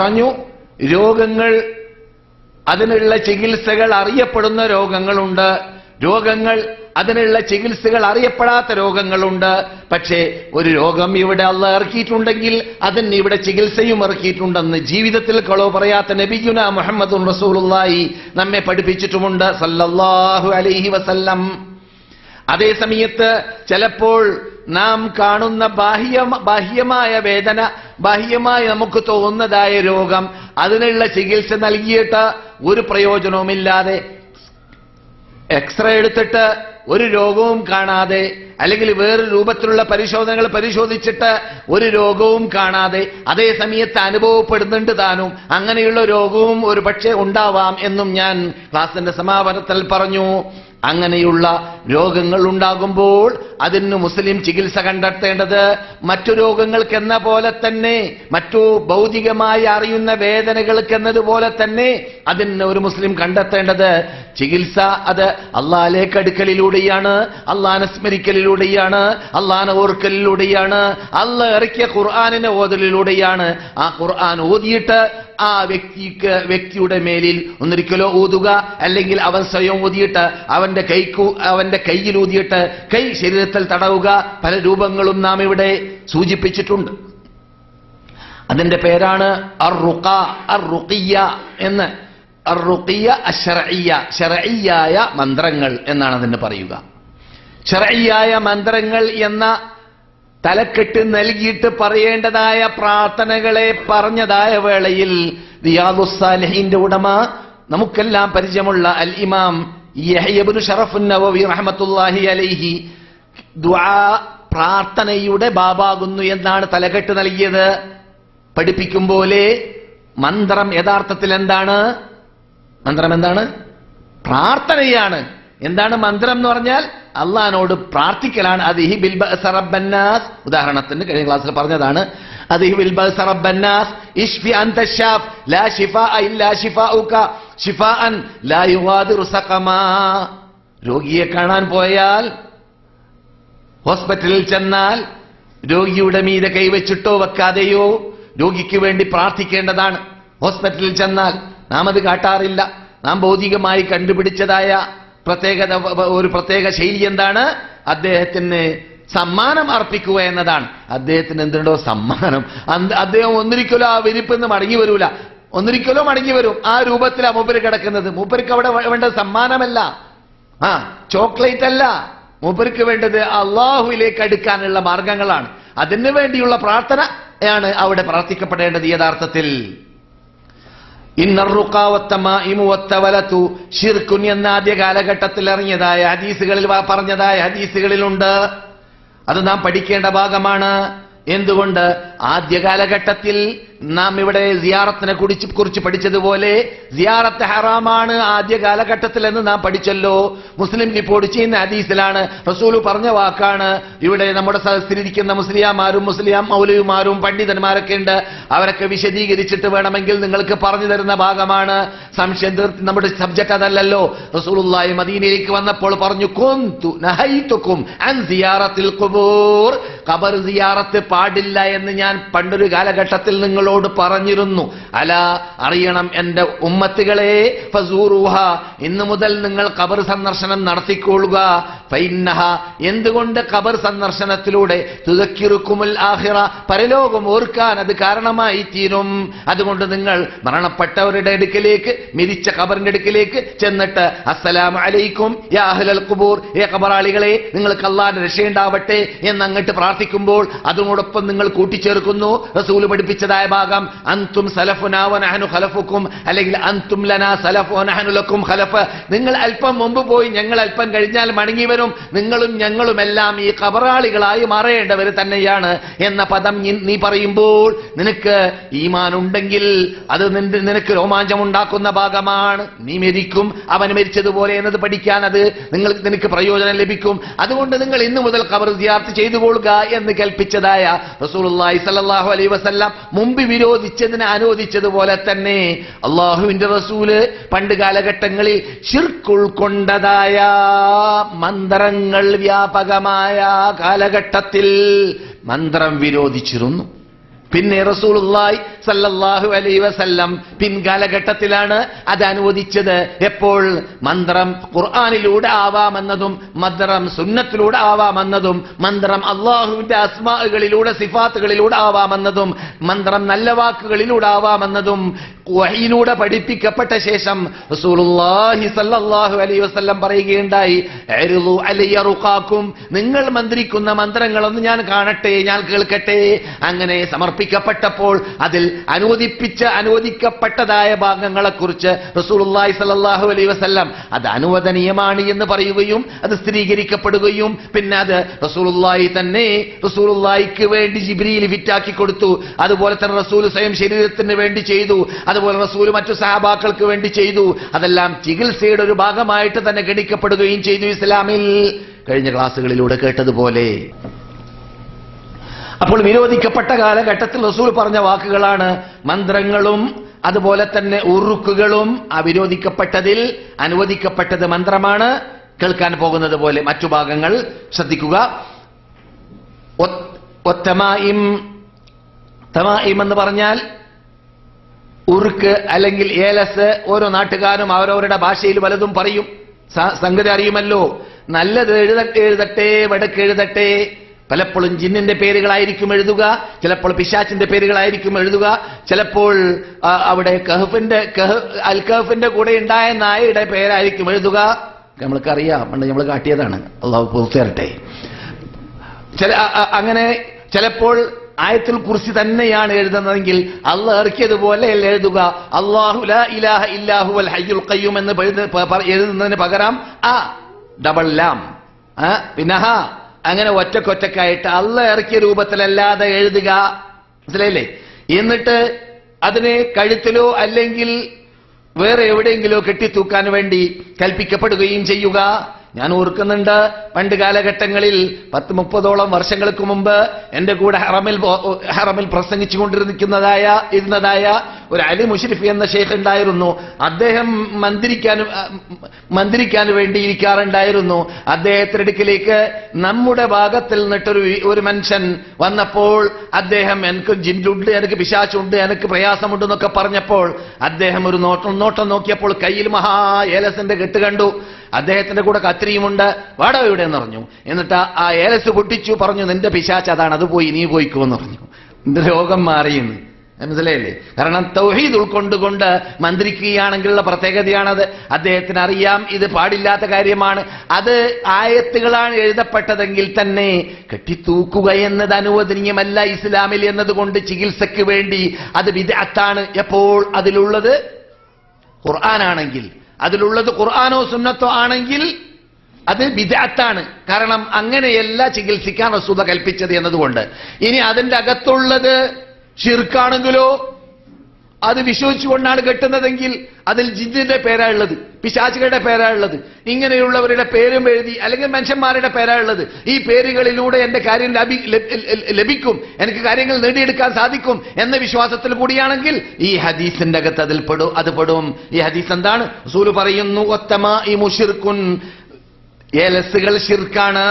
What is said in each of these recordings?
പറഞ്ഞു രോഗങ്ങൾ അതിനുള്ള ചികിത്സകൾ അറിയപ്പെടുന്ന രോഗങ്ങളുണ്ട്. രോഗങ്ങൾ അതിനുള്ള ചികിത്സകൾ അറിയപ്പെടാത്ത രോഗങ്ങളുണ്ട്. പക്ഷേ ഒരു രോഗം ഇവിടെ അല്ല ഇറക്കിയിട്ടുണ്ടെങ്കിൽ അതിന് ഇവിടെ ചികിത്സയും ഇറക്കിയിട്ടുണ്ടെന്ന് ജീവിതത്തിൽ കളോ പറയാത്ത നബിഗുന മുഹമ്മദ് റസൂലുള്ളാഹി നമ്മെ പഠിപ്പിച്ചിട്ടുമുണ്ട്. സല്ലല്ലാഹു അലൈഹി വസല്ലം. അതേ സമയത്ത് ചിലപ്പോൾ നാം കാണുന്ന ബാഹ്യ ബാഹ്യമായ വേദന ബാഹ്യമായി നമുക്ക് തോന്നുന്നതായ രോഗം അതിനുള്ള ചികിത്സ നൽകിയിട്ട് ഒരു പ്രയോജനവുമില്ലാതെ എക്സ്റേ എടുത്തിട്ട് ഒരു രോഗവും കാണാതെ അല്ലെങ്കിൽ വേറെ രൂപത്തിലുള്ള പരിശോധനകൾ പരിശോധിച്ചിട്ട് ഒരു രോഗവും കാണാതെ അതേ സമയത്ത് അനുഭവപ്പെടുന്നുണ്ട് താനും. അങ്ങനെയുള്ള രോഗവും ഒരു പക്ഷേ ഉണ്ടാവാം എന്നും ഞാൻ ക്ലാസിന്റെ സമാപനത്തിൽ പറഞ്ഞു. അങ്ങനെയുള്ള രോഗങ്ങൾ ഉണ്ടാകുമ്പോൾ അതിന് മുസ്ലിം ചികിത്സ കണ്ടെത്തേണ്ടത് മറ്റു രോഗങ്ങൾക്കെന്ന പോലെ തന്നെ മറ്റു ഭൗതികമായി അറിയുന്ന വേദനകൾക്ക് എന്നതുപോലെ തന്നെ അതിന് ഒരു മുസ്ലിം കണ്ടെത്തേണ്ടത് ചികിത്സ അത് അള്ളാലേക്ക് അടുക്കലിലൂടെയാണ് അള്ളാനെ സ്മരിക്കലിലൂടെയാണ് അള്ളാനെ ഓർക്കലിലൂടെയാണ് അള്ള ഇറക്കിയ ഖുർആാനിനെ ഓതലിലൂടെയാണ്. ആ ഖുർആൻ ഓതിയിട്ട് ആ വ്യക്തിക്ക് വ്യക്തിയുടെ മേലിൽ ഒന്നിരിക്കലോ ഊതുക അല്ലെങ്കിൽ അവൻ സ്വയം ഊതിയിട്ട് അവന്റെ കൈക്കു അവന്റെ കയ്യിൽ ഊതിയിട്ട് കൈ ശരീരത്തിൽ തടവുക. പല രൂപങ്ങളും നാം ഇവിടെ സൂചിപ്പിച്ചിട്ടുണ്ട്. അതിന്റെ പേരാണ് അർ റുഖ അർ റുഖിയ എന്ന്. അർ റുഖിയ ശരയ്യായ മന്ത്രങ്ങൾ എന്നാണ് അതിന് പറയുക. ശറയ്യായ മന്ത്രങ്ങൾ എന്ന തലക്കെട്ട് നൽകിയിട്ട് പറയേണ്ടതായ പ്രാർത്ഥനകളെ പറഞ്ഞതായ വേളയിൽ റിയാദുസാലിഹിന്റെ ഉടമ നമുക്കെല്ലാം പരിചയമുള്ള അൽ ഇമാം യഹ്യബ്നു ഷറഫുൻ നവവി റഹ്മത്തുള്ളാഹി അലൈഹി പ്രാർത്ഥനയുടെ ബാബാകുന്നു എന്നാണ് തലകെട്ട് നൽകിയത്. പഠിപ്പിക്കും പോലെ മന്ത്രം യഥാർത്ഥത്തിൽ എന്താണ്? മന്ത്രം എന്താണ്? പ്രാർത്ഥനയാണ്. എന്താണ് മന്ത്രം എന്ന് പറഞ്ഞാൽ അള്ളഹാനോട് പ്രാർത്ഥിക്കലാണ്. അതിഹി ബിൽ ബഅസറബ്ബന്നാസ് ഉദാഹരണത്തിന് കഴിഞ്ഞ ക്ലാസ്സിൽ പറഞ്ഞതാണ്. ബിൽ ഇഷ്ഫി ലാ ഇല്ലാ ശിഫാഅൻ ലാ യുവാദിറു സഖമാ. രോഗിയെ കാണാൻ പോയാൽ ഹോസ്പിറ്റലിൽ ചെന്നാൽ രോഗിയുടെ മീതെ കൈവച്ചിട്ടോ വെക്കാതെയോ രോഗിക്ക് വേണ്ടി പ്രാർത്ഥിക്കേണ്ടതാണ്. ഹോസ്പിറ്റലിൽ ചെന്നാൽ നാം അത് കാട്ടാറില്ല. നാം ഭൗതികമായി കണ്ടുപിടിച്ചതായ പ്രത്യേകത ഒരു പ്രത്യേക ശൈലി എന്താണ്? അദ്ദേഹത്തിന് സമ്മാനം അർപ്പിക്കുക എന്നതാണ്. അദ്ദേഹത്തിന് എന്തുണ്ടോ സമ്മാനം. അദ്ദേഹം ഒന്നിരിക്കലോ ആ വിരിപ്പെന്ന് മടങ്ങി വരൂല. ഒന്നിരിക്കലോ മടങ്ങി വരും. ആ രൂപത്തിലാ മൂപ്പര് കിടക്കുന്നത്. മൂപ്പർക്ക് അവിടെ വേണ്ടത് സമ്മാനമല്ല. ആ ചോക്ലേറ്റ് അല്ല മൂപ്പർക്ക് വേണ്ടത് അള്ളാഹുവിലേക്ക് അടുക്കാനുള്ള മാർഗങ്ങളാണ്. അതിനു വേണ്ടിയുള്ള പ്രാർത്ഥനയാണ് അവിടെ പ്രാർത്ഥിക്കപ്പെടേണ്ടത് യഥാർത്ഥത്തിൽ. ഷിർക്കുൻ എന്ന ആദ്യ കാലഘട്ടത്തിൽ ഇറങ്ങിയതായ ഹദീസുകളിൽ പറഞ്ഞതായ ഹദീസുകളിലുണ്ട്. അത് നാം പഠിക്കേണ്ട ഭാഗമാണ്. എന്തുകൊണ്ട്? ആദ്യ കാലഘട്ടത്തിൽ നാം ഇവിടെ സിയാറത്തിനെ കുറിച്ച് കുറിച്ച് പഠിച്ചതുപോലെ സിയാറത്ത് ഹറാമാണ് ആദ്യ കാലഘട്ടത്തിൽ എന്ന് നാം പഠിച്ചല്ലോ. മുസ്ലിം റിപ്പോർട്ട് ചെയ്യുന്ന ഹദീസിലാണ്. റസൂൽ പറഞ്ഞ വാക്കാണ്. ഇവിടെ നമ്മുടെ സദസ്സിലിരിക്കുന്ന മുസ്ലിയാമാരും മുസ്ലിം മൗലവിമാരും പണ്ഡിതന്മാരൊക്കെ ഉണ്ട്. അവരൊക്കെ വിശദീകരിച്ചിട്ട് വേണമെങ്കിൽ നിങ്ങൾക്ക് പറഞ്ഞു തരുന്ന ഭാഗമാണ്. സംശയം നമ്മുടെ സബ്ജക്ട് അതല്ലല്ലോ. റസൂലുള്ളാഹി മദീനയിലേക്ക് വന്നപ്പോൾ പറഞ്ഞു കുന്തു അൻ സിയാറത്തിൽ ഖുബൂർ. സിയാറത്ത് പാടില്ല എന്ന് ഞാൻ പണ്ടൊരു കാലഘട്ടത്തിൽ നിങ്ങളോട് പറഞ്ഞിരുന്നു. അല അറിയണം എന്റെ ഉമ്മത്തുകളെ ഫസൂറുഹ ഇന്നു മുതൽ നിങ്ങൾ കബർ സന്ദർശനം നടത്തിക്കൊള്ളുക ഫൈന്നഹ എന്തുകൊണ്ട് കബർ സന്ദർശനത്തിലൂടെ? തുതക്കിറുക്കുമുൽ ആഹിറ പരലോകം ഓർക്കാൻ അത് കാരണമായി തീരും. അതുകൊണ്ട് നിങ്ങൾ മരണപ്പെട്ടവരുടെ അടുക്കിലേക്ക് മിരിച്ച കബറിന്റെ അടുക്കിലേക്ക് ചെന്നിട്ട് അസ്സലാം അലൈക്കും യാ അഹ്ലൽ ഖുബൂർ ഏ കബറാളികളെ നിങ്ങൾക്ക് അള്ളാന്റെ രക്ഷയുണ്ടാവട്ടെ എന്ന് അങ്ങോട്ട് പ്രാർത്ഥിക്കുമ്പോൾ അതോടൊപ്പം നിങ്ങൾ കൂട്ടിച്ചേർക്കുന്നു. റസൂൽ പഠിപ്പിച്ചതായ ഭാഗം അന്തും സലഫുനാ നഹനു ഖലഫുക്കും അല്ലെങ്കിൽ അന്തും ലനാ ലക്കും ഖലഫ. നിങ്ങൾ അല്പം മുമ്പ് പോയി ഞങ്ങൾ അല്പം കഴിഞ്ഞാൽ മടങ്ങി വരും. നിങ്ങളും ഞങ്ങളും എല്ലാം ഈ കബറാളികളായി മാറേണ്ടവർ തന്നെയാണ് എന്ന പദം നീ- പറയുമ്പോൾ നിനക്ക് ഈമാൻ ഉണ്ടെങ്കിൽ അത് നിനക്ക് രോമാഞ്ചം ഉണ്ടാക്കുന്ന ഭാഗമാണ്. നീ മരിക്കും അവൻ മരിച്ചതുപോലെ എന്നത് പഠിക്കാൻ അത് നിങ്ങൾക്ക് നിനക്ക് പ്രയോജനം ലഭിക്കും. അതുകൊണ്ട് നിങ്ങൾ ഇന്നു മുതൽ കബർ വിദ്യാർത്ഥി ചെയ്തു കൊള്ളുക എന്ന് കൽപ്പിച്ചതായ റസൂൽ സ്വല്ലല്ലാഹു അലൈഹി വസല്ലം മുമ്പ് വിരോധിച്ചതിനെ അനുവദിച്ചതുപോലെ തന്നെ അള്ളാഹുവിന്റെ റസൂൽ പണ്ട് കാലഘട്ടങ്ങളിൽ ഷിർക്കുൾക്കൊണ്ടതായ മന്ത്രങ്ങൾ വ്യാപകമായ കാലഘട്ടത്തിൽ മന്ത്രം വിരോധിച്ചിരുന്നു. പിന്നെ റസൂലുള്ളാഹി സല്ലല്ലാഹു അലൈഹി വസല്ലം പിൻകാലഘട്ടത്തിലാണ് അത് അനുവദിച്ചത്. എപ്പോൾ? മന്ത്രം ഖുർആനിലൂടെ ആവാമെന്നതും മന്ത്രം സുന്നത്തിലൂടെ ആവാമെന്നതും മന്ത്രം അള്ളാഹുവിന്റെ അസ്മാകളിലൂടെ സിഫാത്തുകളിലൂടെ ആവാമെന്നതും മന്ത്രം നല്ല വാക്കുകളിലൂടെ ആവാമെന്നതും വഹിയിലൂടെ പഠിപ്പിക്കപ്പെട്ട ശേഷം റസൂലുള്ളാഹി സല്ലല്ലാഹു അലൈഹി വസല്ലം പറയുകയുണ്ടായി "അരിളു അലയ്യ റുഖാക്കും നിങ്ങൾ മന്ത്രിക്കുന്ന മന്ത്രങ്ങളൊന്ന് ഞാൻ കാണട്ടെ ഞാൻ കേൾക്കട്ടെ. അങ്ങനെ സമർപ്പിക്കപ്പെട്ടപ്പോൾ അതിൽ അനുവദിപ്പിച്ച അനുവദിക്കപ്പെട്ടതായ ഭാഗങ്ങളെ കുറിച്ച് റസൂലുള്ളാഹി സല്ലല്ലാഹു അലൈഹി വസല്ലം അത് അനുവദനീയമാണ് എന്ന് പറയുകയും അത് സ്ഥിരീകരിക്കപ്പെടുകയും പിന്നെ അത് റസൂലുള്ളാഹി തന്നെ റസൂലുള്ളാഹിക്ക് വേണ്ടി ജിബ്രീൽ ഫിറ്റാക്കി കൊടുത്തു. അതുപോലെ തന്നെ റസൂൽ സ്വയം ശരീരത്തിന് വേണ്ടി ചെയ്തു. അതുപോലെ റസൂൽ മറ്റു സഹാബാക്കൾക്ക് വേണ്ടി ചെയ്തു. അതെല്ലാം ചികിത്സയുടെ ഒരു ഭാഗമായിട്ട് തന്നെ ഗണിക്കപ്പെടുകയും ചെയ്തു ഇസ്ലാമിൽ. കഴിഞ്ഞ ക്ലാസ്സുകളിലൂടെ കേട്ടതുപോലെ അപ്പോൾ വിരോധിക്കപ്പെട്ട കാലഘട്ടത്തിൽ റസൂൽ പറഞ്ഞ വാക്കുകളാണ് മന്ത്രങ്ങളും അതുപോലെ തന്നെ ഉറുക്കുകളും അവിരോധിക്കപ്പെട്ടതിൽ അനുവദിക്കപ്പെട്ടത് മന്ത്രമാണ്. കേൾക്കാൻ പോകുന്നത് പോലെ മറ്റു ഭാഗങ്ങൾ ശ്രദ്ധിക്കുക. ഒത്തമായിം തമായിം എന്ന് പറഞ്ഞാൽ ഉറുക്ക് അല്ലെങ്കിൽ ഏലസ് ഓരോ നാട്ടുകാരും അവരവരുടെ ഭാഷയിൽ പലതും പറയും. സംഗതി അറിയുമല്ലോ. നല്ലത് എഴുതട്ടെ എഴുതട്ടെ വടക്ക് എഴുതട്ടെ പലപ്പോഴും ജിന്നിന്റെ പേരുകളായിരിക്കും എഴുതുക ചിലപ്പോൾ പിശാച്ചിന്റെ പേരുകളായിരിക്കും എഴുതുക ചിലപ്പോൾ അവിടെ കഹഫിന്റെ കഹ് അൽ കഹഫിന്റെ കൂടെ ഉണ്ടായ നായയുടെ പേരായിരിക്കും എഴുതുക. നമ്മൾക്കറിയാം പണ്ട് നമ്മൾ കാട്ടിയതാണ്. അള്ളാഹു പുറത്തേറട്ടെ ചില അങ്ങനെ ചിലപ്പോൾ ആയത്തിൽ കുറിച്ച് തന്നെയാണ് എഴുതുന്നതെങ്കിൽ അള്ള ഇറക്കിയതുപോലെ എഴുതുക. അള്ളാഹു ഇലാഹ ഇല്ലാഹു അൽ ഹയ്യുൽ കയ്യൂം എന്ന് എഴുതുന്നതിന് പകരം ആ ഡബിൾ ലാം പിന്നെ അങ്ങനെ ഒറ്റക്കൊറ്റക്കായിട്ട് അള്ള ഇറക്കിയ രൂപത്തിലല്ലാതെ എഴുതുക. മനസ്സിലായില്ലേ? എന്നിട്ട് അതിനെ കഴുത്തിലോ അല്ലെങ്കിൽ വേറെ എവിടെയെങ്കിലോ കെട്ടിത്തൂക്കാൻ വേണ്ടി കൽപ്പിക്കപ്പെടുകയും ചെയ്യുക. ഞാൻ ഓർക്കുന്നുണ്ട് പണ്ട് കാലഘട്ടങ്ങളിൽ പത്ത് മുപ്പതോളം വർഷങ്ങൾക്ക് മുമ്പ് എന്റെ കൂടെ ഹറമിൽ ഹറമിൽ പ്രസംഗിച്ചു കൊണ്ടിരിക്കുന്നതായ ഇരുന്നതായ ഒരു അലി മുഷരിഫ് എന്ന ഷെയ്ഖ് ഉണ്ടായിരുന്നു. അദ്ദേഹം മന്ത്രിക്കാൻ മന്ത്രിക്കാൻ വേണ്ടി ഇരിക്കാറുണ്ടായിരുന്നു അദ്ദേഹത്തിന്റെ അടുക്കിലേക്ക് നമ്മുടെ ഭാഗത്തിൽ നിന്നിട്ടൊരു ഒരു മനുഷ്യൻ വന്നപ്പോൾ അദ്ദേഹം എനിക്ക് ജിന്നുണ്ട് എനിക്ക് പിശാച്ചുണ്ട് എനിക്ക് പ്രയാസമുണ്ട് എന്നൊക്കെ പറഞ്ഞപ്പോൾ അദ്ദേഹം ഒരു നോട്ടം നോട്ടം നോക്കിയപ്പോൾ കയ്യിൽ മഹാ ഏലസിന്റെ കെട്ട് കണ്ടു. അദ്ദേഹത്തിന്റെ കൂടെ കത്രിയുമുണ്ട്. വാടോ ഇവിടെ എന്ന് പറഞ്ഞു. എന്നിട്ട് ആ- ഏലസ് പൊട്ടിച്ചു പറഞ്ഞു നിന്റെ പിശാച്ച് അതാണ്. അത് പോയി നീ എന്ന് പറഞ്ഞു. നിന്റെ രോഗം മാറിയെന്ന് മനസ്സിലായില്ലേ? കാരണം തൗഹീദ് ഉൾക്കൊണ്ടുകൊണ്ട് മന്ത്രിക്കുകയാണെങ്കിലുള്ള പ്രത്യേകതയാണത്. അദ്ദേഹത്തിന് അറിയാം ഇത് പാടില്ലാത്ത കാര്യമാണ്. അത് ആയത്തുകളാണ് എഴുതപ്പെട്ടതെങ്കിൽ തന്നെ കെട്ടിത്തൂക്കുക എന്നത് അനുവദനീയമല്ല ഇസ്ലാമിൽ എന്നതുകൊണ്ട് ചികിത്സയ്ക്ക് വേണ്ടി. അത് വിദഗ്ധാണ് എപ്പോൾ അതിലുള്ളത്? ഖുർആനാണെങ്കിൽ അതിലുള്ളത് ഖുർആാനോ സുന്നത്തോ ആണെങ്കിൽ അത് വിദാത്താണ് കാരണം അങ്ങനെയല്ല ചികിത്സിക്കാൻ റസൂദ കൽപ്പിച്ചത് എന്നതുകൊണ്ട്. ഇനി അതിന്റെ അകത്തുള്ളത് ഷിർക്കാണെങ്കിലോ അത് വിശ്വസിച്ചുകൊണ്ടാണ് കെട്ടുന്നതെങ്കിൽ അതിൽ ജിന്നിന്റെ പേരാ ഉള്ളത് പിശാചുകളുടെ പേരാ ഉള്ളത് ഇങ്ങനെയുള്ളവരുടെ പേരും എഴുതി അല്ലെങ്കിൽ മനുഷ്യന്മാരുടെ പേരാ ഉള്ളത് ഈ പേരുകളിലൂടെ എന്റെ കാര്യം ലഭി- ലഭി- ലഭിക്കും എനിക്ക് കാര്യങ്ങൾ നേടിയെടുക്കാൻ സാധിക്കും എന്ന വിശ്വാസത്തിൽ കൂടിയാണെങ്കിൽ ഈ ഹദീസിന്റെ അകത്ത് അതിൽ പെടും അത് പെടും. ഈ ഹദീസ് എന്താണ്? റസൂൽ പറയുന്നു ഒത്തമ ഈ മുഷിർക്കുൻ ഏലസുകൾ ഷിർക്കാണ്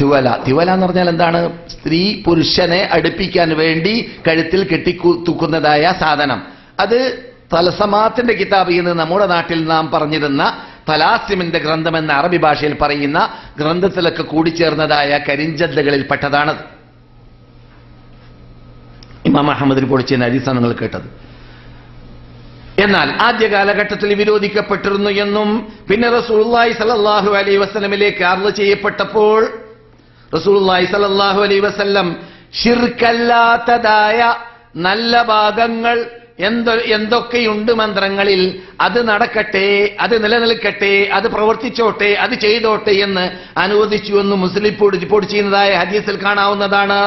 തിവല. തിവല എന്ന് പറഞ്ഞാൽ എന്താണ്? സ്ത്രീ പുരുഷനെ അടുപ്പിക്കാൻ വേണ്ടി കഴുത്തിൽ കെട്ടിത്തൂക്കുന്നതായ സാധനം. അത് തലസമാത്തിന്റെ കിതാബിൽ നിന്ന് നമ്മുടെ നാട്ടിൽ നാം പറഞ്ഞിരുന്ന തലാസിമിന്റെ ഗ്രന്ഥം എന്ന അറബി ഭാഷയിൽ പറയുന്ന ഗ്രന്ഥത്തിലൊക്കെ കൂടിച്ചേർന്നതായ കരിഞ്ചന്തകളിൽ പെട്ടതാണത് ഇമാം അഹമ്മദിന് പൊടിച്ചെന്ന ഹദീസാണ് നിങ്ങൾ കേട്ടത്. എന്നാൽ ആദ്യ കാലഘട്ടത്തിൽ വിരോധിക്കപ്പെട്ടിരുന്നു എന്നും പിന്നെ റസൂലുള്ളാഹി സലല്ലാഹു അലൈ വസ്ലമിലേക്ക് അർള ചെയ്യപ്പെട്ടപ്പോൾ റസൂലുള്ളാഹി സല്ലല്ലാഹു അലൈഹി വസല്ലം ഷിർക്കല്ലാത്തതായ നല്ല ഭാഗങ്ങൾ എന്തൊ എന്തൊക്കെയുണ്ട് മന്ത്രങ്ങളിൽ? അത് നടക്കട്ടെ അത് നിലനിൽക്കട്ടെ അത് പ്രവർത്തിച്ചോട്ടെ അത് ചെയ്തോട്ടെ എന്ന് അനുവദിച്ചു എന്ന് മുസ്ലിം പൊടി ചെയ്യുന്നതായ ഹദീസിൽ കാണാവുന്നതാണ്.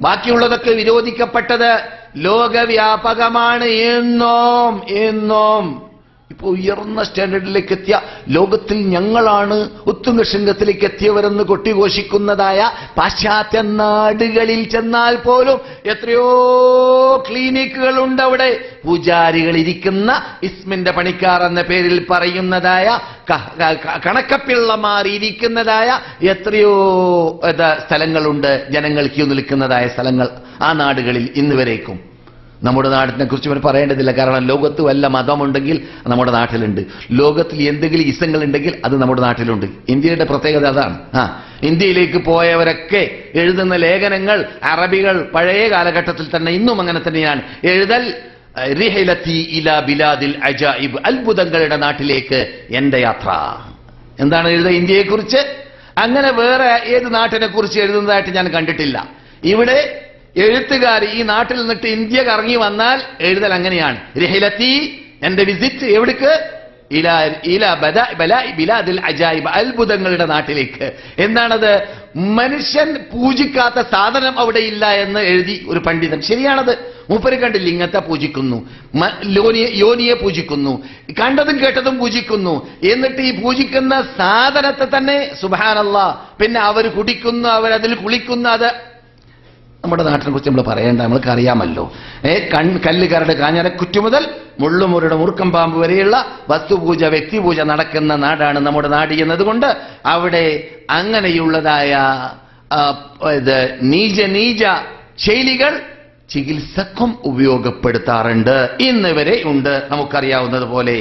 ബാക്കിയുള്ളതൊക്കെ വിരോധിക്കപ്പെട്ടത് ലോകവ്യാപകമാണ്. എന്നോം എന്നോം. ഇപ്പൊ ഉയർന്ന സ്റ്റാൻഡേർഡിലേക്ക് എത്തിയ ലോകത്തിൽ ഞങ്ങളാണ് ഉത്തുംഗ ശൃംഗത്തിലേക്ക് എത്തിയവരെന്ന് കൊട്ടിഘോഷിക്കുന്നതായ പാശ്ചാത്യ നാടുകളിൽ ചെന്നാൽ പോലും എത്രയോ ക്ലിനിക്കുകളുണ്ട് അവിടെ. പൂജാരികൾ ഇരിക്കുന്ന ഇസ്മിന്റെ പണിക്കാർ എന്ന പേരിൽ പറയുന്നതായ കണക്കപ്പിള്ളമാർ ഇരിക്കുന്നതായ എത്രയോ സ്ഥലങ്ങളുണ്ട്. ജനങ്ങൾ ക്യൂ നിൽക്കുന്നതായ സ്ഥലങ്ങൾ ആ നാടുകളിൽ ഇന്ന് വരേക്കും. നമ്മുടെ നാടിനെ കുറിച്ച് ഇവർ പറയേണ്ടതില്ല. കാരണം ലോകത്ത് വല്ല മതമുണ്ടെങ്കിൽ നമ്മുടെ നാട്ടിലുണ്ട്. ലോകത്തിൽ എന്തെങ്കിലും ഇസങ്ങൾ ഉണ്ടെങ്കിൽ അത് നമ്മുടെ നാട്ടിലുണ്ട്. ഇന്ത്യയുടെ പ്രത്യേകത അതാണ്. ആ ഇന്ത്യയിലേക്ക് പോയവരൊക്കെ എഴുതുന്ന ലേഖനങ്ങൾ അറബികൾ പഴയ കാലഘട്ടത്തിൽ തന്നെ ഇന്നും അങ്ങനെ തന്നെയാണ്. എഴുതൽ ബിലാദിൽ അത്ഭുതങ്ങളുടെ നാട്ടിലേക്ക് എന്റെ യാത്ര. എന്താണ് എഴുതുക ഇന്ത്യയെക്കുറിച്ച്? അങ്ങനെ വേറെ ഏത് നാട്ടിനെ കുറിച്ച് എഴുതുന്നതായിട്ട് ഞാൻ കണ്ടിട്ടില്ല. ഇവിടെ എഴുത്തുകാർ ഈ നാട്ടിൽ നിന്നിട്ട് ഇന്ത്യ കറങ്ങി വന്നാൽ എഴുതൽ അങ്ങനെയാണ്. രഹിലത്തി എന്റെ വിസിറ്റ് എവിടേക്ക്? അജായിബ് അത്ഭുതങ്ങളുടെ നാട്ടിലേക്ക്. എന്താണത്? മനുഷ്യൻ പൂജിക്കാത്ത സാധനം അവിടെ ഇല്ല എന്ന് എഴുതി ഒരു പണ്ഡിതൻ. ശരിയാണത്? മൂപ്പര് കണ്ട് ലിംഗത്തെ പൂജിക്കുന്നു. യോനിയെ പൂജിക്കുന്നു. കണ്ടതും കേട്ടതും പൂജിക്കുന്നു. എന്നിട്ട് ഈ പൂജിക്കുന്ന സാധനത്തെ തന്നെ സുബാനല്ല പിന്നെ അവർ കുടിക്കുന്നു അവരതിൽ കുളിക്കുന്നു അത് നമ്മുടെ നാട്ടിനെ കുറിച്ച് നമ്മൾ പറയേണ്ട നമ്മൾക്ക് അറിയാമല്ലോ. ഏ കൺ കല്ലുകാരുടെ കാഞ്ഞരക്കുറ്റു മുതൽ മുള്ളുമുരുടെ മുറുക്കം പാമ്പ് വരെയുള്ള വസ്തുപൂജ വ്യക്തിപൂജ നടക്കുന്ന നാടാണ് നമ്മുടെ നാട് എന്നതുകൊണ്ട് അവിടെ അങ്ങനെയുള്ളതായ ഇത് നീച നീച ശൈലികൾ ചികിത്സക്കും ഉപയോഗപ്പെടുത്താറുണ്ട്. ഇന്ന് വരെ ഉണ്ട്. നമുക്കറിയാവുന്നത് പോലെ